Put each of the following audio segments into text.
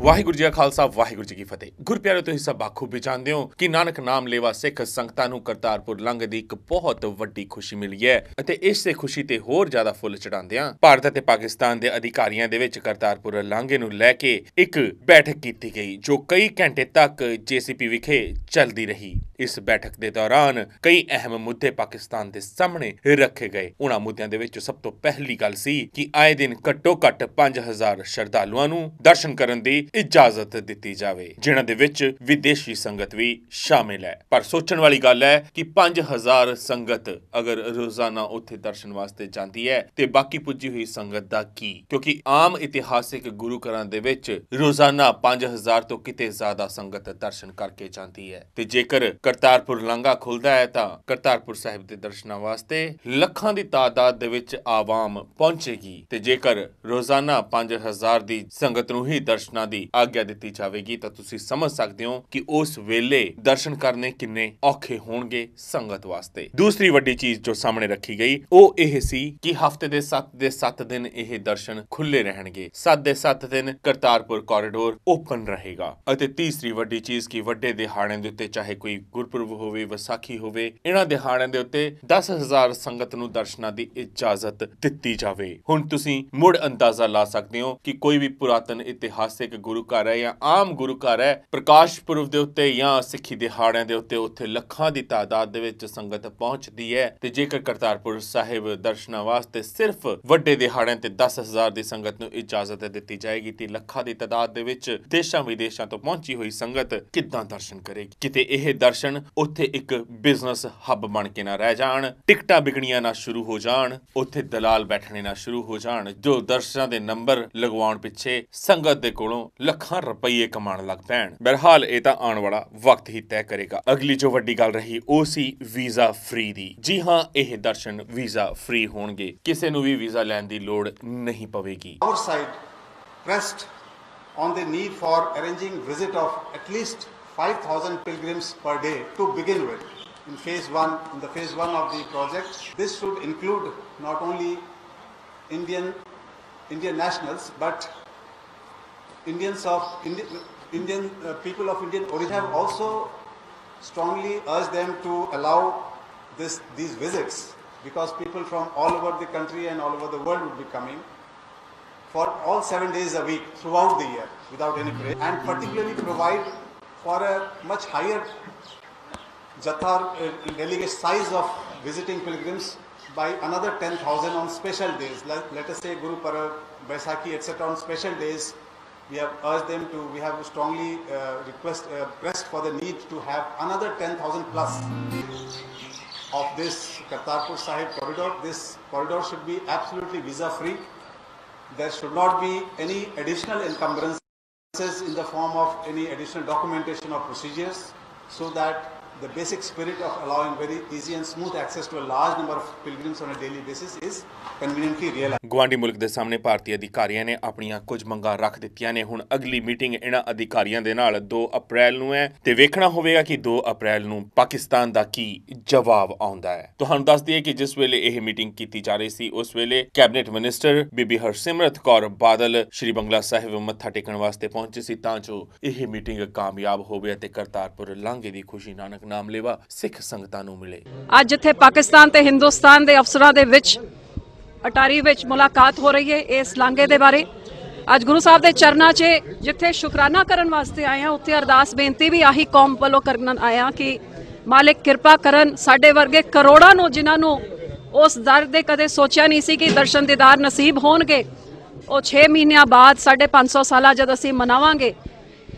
ਵਾਹਿਗੁਰੂ ਜੀ ਕਾ ਖਾਲਸਾ, ਵਾਹਿਗੁਰੂ ਜੀ ਕੀ ਫਤਿਹ। ਗੁਰਪਿਆਰੇ ਤੁਸੀਂ ਸਭ ਬਾਖੂਬੀ ਜਾਣਦੇ ਹੋ ਕਿ ਨਾਨਕ ਨਾਮ ਲੈਵਾ ਸਿੱਖ ਸੰਗਤਾਂ ਨੂੰ ਕਰਤਾਰਪੁਰ ਲੰਘ ਦੀ ਇੱਕ ਬਹੁਤ ਵੱਡੀ ਖੁਸ਼ੀ ਮਿਲੀ ਹੈ ਅਤੇ ਇਸ ਦੇ ਖੁਸ਼ੀ ਤੇ ਹੋਰ ਜ਼ਿਆਦਾ ਫੁੱਲ ਚੜਾਉਂਦਿਆਂ ਭਾਰਤ ਅਤੇ ਪਾਕਿਸਤਾਨ ਦੇ ਅਧਿਕਾਰੀਆਂ ਦੇ ਵਿੱਚ ਕਰਤਾਰਪੁਰ ਲਾਂਘੇ ਨੂੰ ਲੈ ਕੇ ਇੱਕ ਬੈਠਕ ਕੀਤੀ ਗਈ, ਜੋ ਕਈ ਘੰਟੇ ਤੱਕ ਜੀਸੀਪੀ ਵਿਖੇ ਚੱਲਦੀ ਰਹੀ। ਇਸ ਬੈਠਕ ਦੇ ਦੌਰਾਨ ਕਈ ਅਹਿਮ ਮੁੱਦੇ ਪਾਕਿਸਤਾਨ ਦੇ ਸਾਹਮਣੇ ਰੱਖੇ ਗਏ। ਉਹਨਾਂ ਮੁੱਦਿਆਂ ਦੇ ਵਿੱਚ ਸਭ ਤੋਂ ਪਹਿਲੀ ਗੱਲ ਸੀ ਕਿ ਆਏ ਦਿਨ ਘੱਟੋ ਘੱਟ 5000 ਸ਼ਰਧਾਲੂਆਂ ਨੂੰ ਦਰਸ਼ਨ ਕਰਨ ਦੀ ਇਜਾਜ਼ਤ ਦਿੱਤੀ ਜਾਵੇ, ਜਿਨ੍ਹਾਂ ਦੇ ਵਿੱਚ ਵਿਦੇਸ਼ੀ ਸੰਗਤ ਵੀ ਸ਼ਾਮਿਲ ਹੈ। ਪਰ ਸੋਚਣ ਵਾਲੀ ਗੱਲ ਹੈ ਕਿ 5000 ਸੰਗਤ ਅਗਰ ਰੋਜ਼ਾਨਾ ਉੱਥੇ ਦਰਸ਼ਨ ਵਾਸਤੇ ਜਾਂਦੀ ਹੈ, ਤੇ ਬਾਕੀ ਪੁੱਜੀ ਹੋਈ ਸੰਗਤ ਦਾ ਕੀ? ਕਿਉਂਕਿ ਆਮ ਇਤਿਹਾਸਿਕ ਗੁਰੂ ਘਰਾਂ ਦੇ ਵਿੱਚ ਰੋਜ਼ਾਨਾ 5000 ਤੋਂ ਕਿਤੇ ਜ਼ਿਆਦਾ ਸੰਗਤ ਦਰਸ਼ਨ ਕਰਕੇ ਜਾਂਦੀ ਹੈ। ਤੇ ਜੇਕਰ ਕਰਤਾਰਪੁਰ ਲਾਂਘਾ ਖੁੱਲਦਾ ਹੈ, ਤਾਂ ਕਰਤਾਰਪੁਰ ਸਾਹਿਬ ਦੇ ਦਰਸ਼ਨਾਂ ਵਾਸਤੇ ਲੱਖਾਂ ਦੀ ਤਾਦਾਦ ਦੇ ਵਿੱਚ ਆਵਾਮ ਪਹੁੰਚੇਗੀ। ਤੇ ਜੇਕਰ ਰੋਜ਼ਾਨਾ 5000 ਦੀ ਸੰਗਤ ਨੂੰ ਹੀ ਦਰਸ਼ਨਾਂ ਦੀ ਆਗਿਆ ਦਿੱਤੀ ਜਾਵੇਗੀ, ਤਾਂ ਤੁਸੀਂ ਸਮਝ ਸਕਦੇ ਹੋ ਕਿ ਉਸ ਵੇਲੇ ਦਰਸ਼ਨ ਕਰਨੇ ਕਿੰਨੇ ਔਖੇ ਹੋਣਗੇ ਸੰਗਤ ਵਾਸਤੇ। ਦੂਸਰੀ ਵੱਡੀ ਚੀਜ਼ ਜੋ ਸਾਹਮਣੇ ਰੱਖੀ ਗਈ, ਉਹ ਇਹ ਸੀ ਕਿ ਹਫ਼ਤੇ ਦੇ 7 ਦੇ 7 ਦਿਨ ਇਹ ਦਰਸ਼ਨ ਖੁੱਲੇ ਰਹਿਣਗੇ। 7 ਦੇ 7 ਦਿਨ ਕਰਤਾਰਪੁਰ ਕੋਰੀਡੋਰ ਓਪਨ ਰਹੇਗਾ। ਅਤੇ ਤੀਸਰੀ ਵੱਡੀ ਚੀਜ਼ ਕਿ ਵੱਡੇ ਦਿਹਾੜਿਆਂ ਦੇ ਉੱਤੇ ਚਾਹੇ ਕੋਈ ਗੁਰਪੁਰਬ ਹੋਵੇ, ਵਿਸਾਖੀ ਹੋਵੇ, ਇਹਨਾਂ ਦਿਹਾੜਿਆਂ ਦੇ ਉੱਤੇ 10000 ਸੰਗਤ ਨੂੰ ਦਰਸ਼ਨਾਂ ਦੀ ਇਜਾਜ਼ਤ ਦਿੱਤੀ ਜਾਵੇ। ਹੁਣ ਤੁਸੀਂ ਮੁੜ ਅੰਦਾਜ਼ਾ ਲਾ ਸਕਦੇ ਹੋ ਕਿ ਕੋਈ ਵੀ ਪੁਰਾਤਨ ਇਤਿਹਾਸਿਕ ਗੁਰੂ ਘਰ ਹੈ ਜਾਂ ਆਮ ਗੁਰੂ ਘਰ ਹੈ, ਪ੍ਰਕਾਸ਼ ਪੁਰਬ ਦੇ ਉੱਤੇ ਜਾਂ ਸਿੱਖੀ ਦਿਹਾੜਿਆਂ ਦੇ ਉੱਤੇ ਉੱਥੇ ਲੱਖਾਂ ਦੀ ਤਾਦਾਦ ਦੇ ਵਿੱਚ ਸੰਗਤ ਪਹੁੰਚਦੀ ਹੈ। ਤੇ ਜੇਕਰ ਕਰਤਾਰਪੁਰ ਸਾਹਿਬ ਦਰਸ਼ਨਾਂ ਵਾਸਤੇ ਸਿਰਫ ਵੱਡੇ ਦਿਹਾੜਿਆਂ ਤੇ 10000 ਦੀ ਸੰਗਤ ਨੂੰ ਇਜਾਜ਼ਤ ਦਿੱਤੀ ਜਾਏਗੀ, ਤੇ ਲੱਖਾਂ ਦੀ ਤਾਦਾਦ ਦੇ ਵਿੱਚ ਦੇਸ਼ਾਂ ਵਿਦੇਸ਼ਾਂ ਤੋਂ ਪਹੁੰਚੀ ਹੋਈ ਸੰਗਤ ਕਿੱਦਾਂ ਦਰਸ਼ਨ ਕਰੇਗੀ? ਕਿਤੇ ਇਹ ਦਰਸ਼ਨ ਉੱਥੇ ਇੱਕ ਬਿਜ਼ਨਸ ਹੱਬ ਬਣ ਕੇ ਨਾ ਰਹਿ ਜਾਣ, ਟਿਕਟਾਂ ਵਿਕਣੀਆਂ ਨਾ ਸ਼ੁਰੂ ਹੋ ਜਾਣ, ਉੱਥੇ ਦਲਾਲ ਬੈਠਣੇ ਨਾ ਸ਼ੁਰੂ ਹੋ ਜਾਣ, ਜੋ ਦਰਸ਼ਨਾਂ ਦੇ ਨੰਬਰ ਲਗਵਾਉਣ ਪਿੱਛੇ ਸੰਗਤ ਦੇ ਕੋਲੋਂ ਲੱਖਾਂ ਰੁਪਏ ਕਮਾਉਣ ਲੱਗ ਪੈਣ ਬਹਰਹਾਲ ਇਹ ਤਾਂ ਆਉਣ ਵਾਲਾ ਵਕਤ ਹੀ ਤੈਅ ਕਰੇਗਾ ਅਗਲੀ ਜੋ ਵੱਡੀ ਗੱਲ ਰਹੀ ਉਹ ਸੀ ਵੀਜ਼ਾ ਫ੍ਰੀ ਦੀ ਜੀ ਹਾਂ ਇਹ ਦਰਸ਼ਨ ਵੀਜ਼ਾ ਫ੍ਰੀ ਹੋਣਗੇ ਕਿਸੇ ਨੂੰ ਵੀ ਵੀਜ਼ਾ ਲੈਣ ਦੀ ਲੋੜ ਨਹੀਂ ਪਵੇਗੀ our side pressed on the need for arranging visit of at least 5,000 pilgrims per day to begin with. In phase one, in the phase one of the project, this should include not only Indian Indian nationals but Indians of Indi- Indian uh, people of Indian origin have also strongly urged them to allow this these visits because people from all over the country and all over the world would be coming for all seven days a week throughout the year without any break and particularly provide for a much higher jathar uh, delegate size of visiting pilgrims by another 10,000 on special days. Let, let us say Guru Parab, Baisakhi, etc. on special days. We have urged them to, we have strongly uh, request, uh, pressed for the need to have another 10,000 plus of this Kartarpur Sahib corridor. This corridor should be absolutely visa free. There should not be any additional encumbrances in the form of any additional documentation or procedures so that the basic spirit of allowing very easy and smooth access to a large number of pilgrims on a daily basis is conveniently realized. ਗਵਾਂਡੀ ਮੁਲਕ ਦੇ ਸਾਹਮਣੇ ਭਾਰਤੀ ਅਧਿਕਾਰੀਆਂ ਨੇ ਆਪਣੀਆਂ ਕੁਝ ਮੰਗਾਂ ਰੱਖ ਦਿੱਤੀਆਂ ਨੇ ਹੁਣ ਅਗਲੀ ਮੀਟਿੰਗ ਇਹਨਾਂ ਅਧਿਕਾਰੀਆਂ ਦੇ ਨਾਲ 2 ਅਪ੍ਰੈਲ ਨੂੰ ਹੈ ਤੇ ਵੇਖਣਾ ਹੋਵੇਗਾ ਕਿ 2 ਅਪ੍ਰੈਲ ਨੂੰ ਪਾਕਿਸਤਾਨ ਦਾ ਕੀ ਜਵਾਬ ਆਉਂਦਾ ਹੈ ਤੁਹਾਨੂੰ ਦੱਸ ਦਈਏ ਕਿ ਜਿਸ ਵੇਲੇ ਇਹ ਮੀਟਿੰਗ ਕੀਤੀ ਜਾ ਰਹੀ ਸੀ, ਉਸ ਵੇਲੇ ਕੈਬਨਿਟ ਮਿਨਿਸਟਰ ਬੀਬੀ ਹਰਸਿਮਰਤ ਕੌਰ ਬਾਦਲ ਸ਼੍ਰੀ ਬੰਗਲਾ ਸਾਹਿਬ ਮੱਥਾ ਟੇਕਣ ਵਾਸਤੇ ਪਹੁੰਚੇ ਸੀ, ਤਾਂ ਜੋ ਇਹ ਮੀਟਿੰਗ ਕਾਮਯਾਬ ਹੋਵੇ ਅਤੇ ਕਰਤਾਰਪੁਰ ਲਾਂਘੇ ਦੀ ਖੁਸ਼ੀ ਨਾਨਕ ਨਾਮ ਸਿੱਖ ਸੰਗਤਾਂ ਨੂੰ ਮਿਲੇ। ਅੱਜ ਜਿੱਥੇ ਪਾਕਿਸਤਾਨ ਤੇ ਹਿੰਦੁਸਤਾਨ ਦੇ ਅਫਸਰਾਂ ਦੇ ਵਿੱਚ, ਅਟਾਰੀ ਵਿੱਚ ਮੁਲਾਕਾਤ ਹੋ ਰਹੀ ਹੈ ਇਸ ਲਾਂਘੇ ਦੇ ਬਾਰੇ। ਅੱਜ ਗੁਰੂ ਸਾਹਿਬ ਦੇ ਚਰਨਾਂ 'ਚ ਜਿੱਥੇ ਸ਼ੁਕਰਾਨਾ ਕਰਨ ਵਾਸਤੇ ਆਏ ਆ ਉੱਥੇ ਅਰਦਾਸ ਬੇਨਤੀ ਵੀ ਆਹੀ ਕੌਮ ਵੱਲੋਂ ਕਰਨ ਆਇਆ ਕਿ ਮਾਲਿਕ ਕਿਰਪਾ ਕਰਨ ਸਾਡੇ ਵਰਗੇ ਕਰੋੜਾਂ ਨੂੰ ਜਿਨ੍ਹਾਂ ਨੂੰ ਉਸ ਦਰ ਦੇ ਕਦੇ ਸੋਚਿਆ ਨਹੀਂ ਸੀ ਕਿ ਦਰਸ਼ਨ ਦੀਦਾਰ ਨਸੀਬ ਹੋਣਗੇ, ਉਹ 6 ਮਹੀਨਿਆਂ ਬਾਅਦ ਸਾਡੇ 500 ਸਾਲਾ ਜਦ ਅਸੀਂ ਮਨਾਵਾਂਗੇ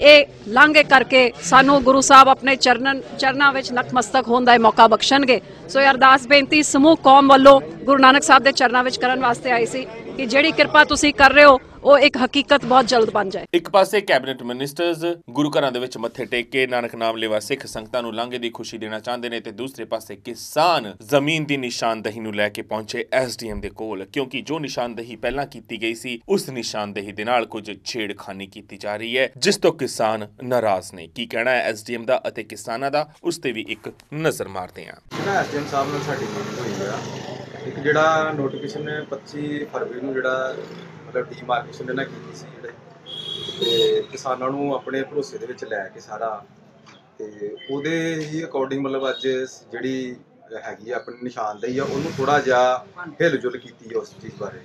ਇਹ ਲਾਂਘੇ ਕਰਕੇ ਸਾਨੂੰ ਗੁਰੂ ਸਾਹਿਬ ਆਪਣੇ ਚਰਨਨ ਚਰਨਾਂ ਵਿੱਚ ਨਤਮਸਤਕ ਹੋਣ ਦਾ ਇਹ ਮੌਕਾ ਬਖਸ਼ਣਗੇ। ਸੋ ਇਹ ਅਰਦਾਸ ਬੇਨਤੀ ਸਮੂਹ ਕੌਮ ਵੱਲੋਂ ਗੁਰੂ ਨਾਨਕ ਸਾਹਿਬ ਦੇ ਚਰਨਾਂ ਵਿੱਚ ਕਰਨ ਵਾਸਤੇ ਆਈ ਸੀ ਕਿ ਜਿਹੜੀ ਕਿਰਪਾ ਤੁਸੀਂ ਕਰ ਰਹੇ ਹੋ ਉਹ ਇੱਕ ਹਕੀਕਤ ਬਹੁਤ ਜਲਦ ਬਣ ਜਾਏ। ਇੱਕ ਪਾਸੇ ਕੈਬਨਿਟ ਮਿਨਿਸਟਰਸ ਗੁਰੂ ਘਰਾਂ ਦੇ ਵਿੱਚ ਮੱਥੇ ਟੇਕ ਕੇ ਨਾਨਕ ਨਾਮ ਲੈਵਾ ਸਿੱਖ ਸੰਗਤਾਂ ਨੂੰ ਲਾਂਘੇ ਦੀ ਖੁਸ਼ੀ ਦੇਣਾ ਚਾਹੁੰਦੇ ਨੇ ਤੇ ਦੂਸਰੇ ਪਾਸੇ ਕਿਸਾਨ ਜ਼ਮੀਨ ਦੀ ਨਿਸ਼ਾਨਦਹੀ ਨੂੰ ਲੈ ਕੇ ਪਹੁੰਚੇ ਐਸਡੀਐਮ ਦੇ ਕੋਲ ਕਿਉਂਕਿ ਜੋ ਨਿਸ਼ਾਨਦਹੀ ਪਹਿਲਾਂ ਕੀਤੀ ਗਈ ਸੀ ਉਸ ਨਿਸ਼ਾਨਦਹੀ ਦੇ ਨਾਲ ਕੁਝ ਛੇੜਖਾਨੀ ਕੀਤੀ ਜਾ ਰਹੀ ਹੈ ਜਿਸ ਤੋਂ ਕਿਸਾਨ ਨਾਰਾਜ਼ ਨੇ। ਕੀ ਕਹਿਣਾ ਹੈ ਐਸਡੀਐਮ ਦਾ ਅਤੇ ਕਿਸਾਨਾਂ ਦਾ? ਉਸ ਤੇ ਵੀ ਇੱਕ ਨਜ਼ਰ ਮਾਰਦੇ ਹਾਂ। ਜਿਹੜਾ ਐਸਡੀਐਮ ਸਾਹਿਬ ਨਾਲ ਸਾਡੀ ਮੀਟਿੰਗ ਹੋਈ ਆ ਇੱਕ ਜਿਹੜਾ ਨੋਟੀਫਿਕੇਸ਼ਨ 25 ਫਰਵਰੀ ਨੂੰ ਜਿਹੜਾ ਮਤਲਬ ਡੀਮਾਰਕੇਸ਼ਨ ਇਹਨਾਂ ਕੀਤੀ ਸੀ ਜਿਹੜੇ, ਤੇ ਕਿਸਾਨਾਂ ਨੂੰ ਆਪਣੇ ਭਰੋਸੇ ਦੇ ਵਿੱਚ ਲੈ ਕੇ ਸਾਰਾ, ਤੇ ਉਹਦੇ ਹੀ ਅਕੋਰਡਿੰਗ ਮਤਲਬ ਅੱਜ ਜਿਹੜੀ ਹੈਗੀ ਆ ਆਪਣੀ ਨਿਸ਼ਾਨਦੇਹੀ ਆ, ਉਹਨੂੰ ਥੋੜਾ ਜਿਹਾ ਹਿਲ-ਜੁਲ ਕੀਤੀ ਆ ਉਸ ਚੀਜ਼ ਬਾਰੇ।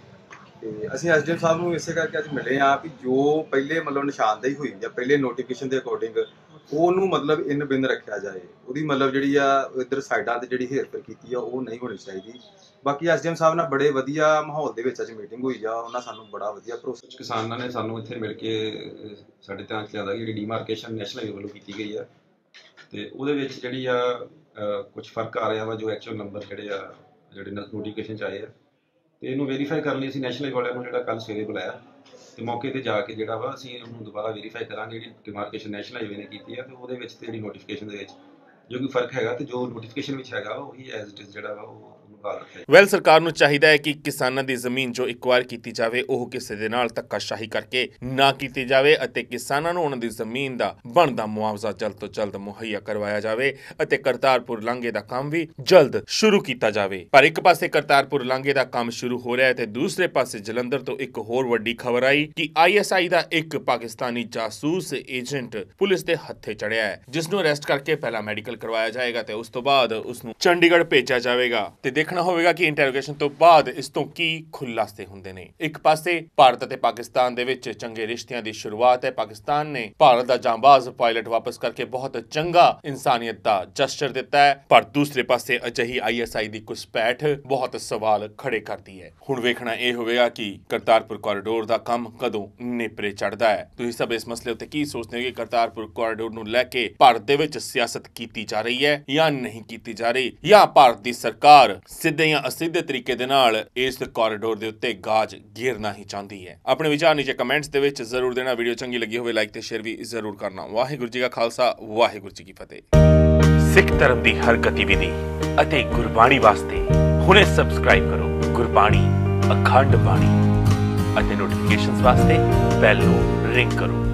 ਤੇ ਅਸੀਂ ਐਸਡੀਐਮ ਸਾਹਿਬ ਨੂੰ ਇਸੇ ਕਰਕੇ ਅੱਜ ਮਿਲੇ ਆ ਕਿ ਜੋ ਪਹਿਲੇ ਮਤਲਬ ਨਿਸ਼ਾਨਦੇਹੀ ਹੋਈ ਜਾਂ ਪਹਿਲੇ ਨੋਟੀਫਿਕੇਸ਼ਨ ਦੇ ਅਕੋਰਡਿੰਗ ਉਹਨੂੰ ਮਤਲਬ ਇਨ ਬਿਨ ਰੱਖਿਆ ਜਾਏ। ਉਹਦੀ ਮਤਲਬ ਜਿਹੜੀ ਆ, ਇਧਰ ਸਾਈਡਾਂ ਤੇ ਜਿਹੜੀ ਹੇਰਫੇਰ ਕੀਤੀ ਆ, ਉਹ ਨਹੀਂ ਹੋਣੀ ਚਾਹੀਦੀ। ਬਾਕੀ ਐਸਡੀਐਮ ਸਾਹਿਬ ਨਾਲ ਬੜੇ ਵਧੀਆ ਮਾਹੌਲ ਦੇ ਵਿੱਚ ਅੱਜ ਮੀਟਿੰਗ ਹੋਈ ਆ। ਉਹਨਾਂ ਸਾਨੂੰ ਬੜਾ ਵਧੀਆ ਭਰੋਸਾ ਕਿਸਾਨਾਂ ਨੇ ਸਾਨੂੰ ਇੱਥੇ ਮਿਲ ਕੇ ਸਾਡੇ ਧਿਆਨ ਚ ਲਿਆਦਾ ਕਿ ਜਿਹੜੀ ਡੀਮਾਰਕੇਸ਼ਨ ਨੈਸ਼ਨਲ ਲੈਵਲ ਵੱਲੋਂ ਕੀਤੀ ਗਈ ਆ। ਤੇ ਉਹਦੇ ਵਿੱਚ ਜਿਹੜੀ ਆ ਕੁਝ ਫ਼ਰਕ ਆ ਰਿਹਾ ਵਾ, ਜੋ ਐਕਚੁਅਲ ਨੰਬਰ ਜਿਹੜੇ ਆ, ਜਿਹੜੇ ਨੋਟੀਫਿਕੇਸ਼ਨ ਚ ਆਏ ਆ। ਤੇ ਇਹਨੂੰ ਵੈਰੀਫਾਈ ਕਰਨ ਲਈ ਅਸੀਂ ਨੈਸ਼ਨਲ ਲੈਵਲ ਵਾਲਿਆਂ ਨੂੰ ਜਿਹੜਾ ਕੱਲ ਸਵੇਰੇ ਬੁਲਾਇਆ। ਤੇ ਮੌਕੇ ਤੇ ਜਾ ਕੇ ਜਿਹੜਾ ਵਾ ਅਸੀਂ ਉਹਨੂੰ ਦੁਬਾਰਾ ਵੈਰੀਫਾਈ ਕਰਾਂਗੇ ਜਿਹੜੀ ਡਿਮਾਰਕੇਸ਼ਨ ਨੈਸ਼ਨਲ ਹਾਈਵੇ ਨੇ ਕੀਤੀ ਆ, ਤੇ ਉਹਦੇ ਵਿੱਚ ਤੇ ਜਿਹੜੀ ਨੋਟੀਫਿਕੇਸ਼ਨ ਦੇ ਵਿੱਚ ਜੋ ਕੋਈ ਫ਼ਰਕ ਹੈਗਾ ਤੇ ਜੋ ਨੋਟੀਫਿਕੇਸ਼ਨ ਵਿੱਚ ਹੈਗਾ, ਉਹੀ ਐਜ਼ ਇਟ ਇਜ਼ ਜਿਹੜਾ ਵਾ ਉਹ ਵੈਲ ਸਰਕਾਰ ਨੂੰ ਚਾਹੀਦਾ ਹੈ ਕਿ ਕਿਸਾਨਾਂ ਦੀ ਜ਼ਮੀਨ ਜੋ ਐਕਵਾਇਰ ਕੀਤੀ ਜਾਵੇ, ਉਹ ਕਿਸੇ ਦੇ ਨਾਲ ਧੱਕਾਸ਼ਾਹੀ ਕਰਕੇ ਨਾ ਕੀਤੀ ਜਾਵੇ ਅਤੇ ਕਿਸਾਨਾਂ ਨੂੰ ਉਹਨਾਂ ਦੀ ਜ਼ਮੀਨ ਦਾ ਬਣਦਾ ਮੁਆਵਜ਼ਾ ਜਲਦ ਤੋਂ ਜਲਦ ਮੁਹੱਈਆ ਕਰਵਾਇਆ ਜਾਵੇ ਅਤੇ ਕਰਤਾਰਪੁਰ ਲਾਂਘੇ ਦਾ ਕੰਮ ਵੀ ਜਲਦ ਸ਼ੁਰੂ ਕੀਤਾ ਜਾਵੇ। ਪਰ ਇੱਕ ਪਾਸੇ ਕਰਤਾਰਪੁਰ ਲਾਂਘੇ ਦਾ ਕੰਮ ਸ਼ੁਰੂ ਹੋ ਰਿਹਾ ਹੈ ਤੇ ਦੂਸਰੇ ਪਾਸੇ ਜਲੰਧਰ ਤੋਂ ਇੱਕ ਹੋਰ ਵੱਡੀ ਖਬਰ ਆਈ ਕਿ ਆਈਐਸਆਈ ਦਾ ਇੱਕ ਪਾਕਿਸਤਾਨੀ ਜਾਸੂਸ ਏਜੰਟ ਪੁਲਿਸ ਦੇ ਹੱਥੇ ਚੜਿਆ ਹੈ ਜਿਸ ਨੂੰ ਅਰੈਸਟ ਕਰਕੇ ਪਹਿਲਾਂ ਮੈਡੀਕਲ ਕਰਵਾਇਆ ਜਾਏਗਾ ਤੇ ਉਸ ਤੋਂ ਬਾਅਦ ਉਸ ਨੂੰ ਚੰਡੀਗੜ੍ਹ ਭੇਜਿਆ ਜਾਵੇਗਾ। ਤੇ ਦੇਖਣਾ ਹੋਵੇਗਾ ਕਿ ਇੰਟਰੋਗੇਸ਼ਨ ਤੋਂ ਬਾਅਦ ਇਸ ਤੋਂ ਕੀ ਖੁਲਾਸੇ ਹੁੰਦੇ ਨੇ। ਇੱਕ ਪਾਸੇ ਭਾਰਤ ਅਤੇ ਪਾਕਿਸਤਾਨ ਦੇ ਵਿੱਚ ਚੰਗੇ ਰਿਸ਼ਤਿਆਂ ਦੀ ਸ਼ੁਰੂਆਤ ਹੈ। ਪਾਕਿਸਤਾਨ ਨੇ ਭਾਰਤ ਦਾ ਜਾਂਬਾਜ਼ ਪਾਇਲਟ ਵਾਪਸ ਕਰਕੇ ਬਹੁਤ ਚੰਗਾ ਇਨਸਾਨੀਅਤ ਦਾ ਜਸਚਰ ਦਿੱਤਾ ਹੈ। ਪਰ ਦੂਸਰੇ ਪਾਸੇ ਅਜਿਹੀ ਆਈਐਸਆਈ ਦੀ ਘੁਸਪੈਠ ਬਹੁਤ ਸਵਾਲ ਖੜੇ ਕਰਦੀ ਹੈ। ਹੁਣ ਵੇਖਣਾ ਇਹ ਹੋਵੇਗਾ ਕਿ ਕਰਤਾਰਪੁਰ ਕੋਰੀਡੋਰ ਦਾ ਕੰਮ ਕਦੋਂ ਨੇਪਰੇ ਚੜਦਾ ਹੈ। ਤੁਸੀਂ ਸਭ ਇਸ ਮਸਲੇ ਉੱਤੇ ਕੀ ਸੋਚਦੇ ਹੋ ਕਿ ਕਰਤਾਰਪੁਰ ਕੋਰੀਡੋਰ ਨੂੰ ਲੈ ਕੇ ਭਾਰਤ ਦੇ ਵਿੱਚ ਸਿਆਸਤ ਕੀਤੀ ਜਾ ਰਹੀ ਹੈ ਜਾਂ ਨਹੀਂ ਕੀਤੀ ਜਾ ਰਹੀ ਜਾਂ ਭਾਰਤ ਦੀ ਸਰਕਾਰ ਸਿੱਧੇ ਜਾਂ ਅਸਿੱਧੇ ਤਰੀਕੇ ਦੇ ਨਾਲ ਇਸ ਕੋਰੀਡੋਰ ਦੇ ਉੱਤੇ ਗਾਜ ਗੇਰਨਾ ਹੀ ਚਾਹੁੰਦੀ ਹੈ। ਆਪਣੇ ਵਿਚਾਰ ਨੀਚੇ ਕਮੈਂਟਸ ਦੇ ਵਿੱਚ ਜ਼ਰੂਰ ਦੇਣਾ ਵੀਡੀਓ ਚੰਗੀ ਲੱਗੀ ਹੋਵੇ ਲਾਈਕ ਤੇ ਸ਼ੇਅਰ ਵੀ ਜ਼ਰੂਰ ਕਰਨਾ। ਵਾਹਿਗੁਰੂ ਜੀ ਕਾ ਖਾਲਸਾ, ਵਾਹਿਗੁਰੂ ਜੀ ਕੀ ਫਤਿਹ। ਸਿੱਖ ਧਰਮ ਦੀ ਹਰ ਗਤੀਵਿਧੀ ਅਤੇ ਗੁਰਬਾਣੀ ਵਾਸਤੇ ਹੁਣੇ ਸਬਸਕ੍ਰਾਈਬ ਕਰੋ ਗੁਰਬਾਣੀ, ਅਖੰਡ ਬਾਣੀ ਅਤੇ ਨੋਟੀਫਿਕੇਸ਼ਨਸ ਵਾਸਤੇ ਬੈਲ ਨੂੰ ਰਿੰਗ ਕਰੋ।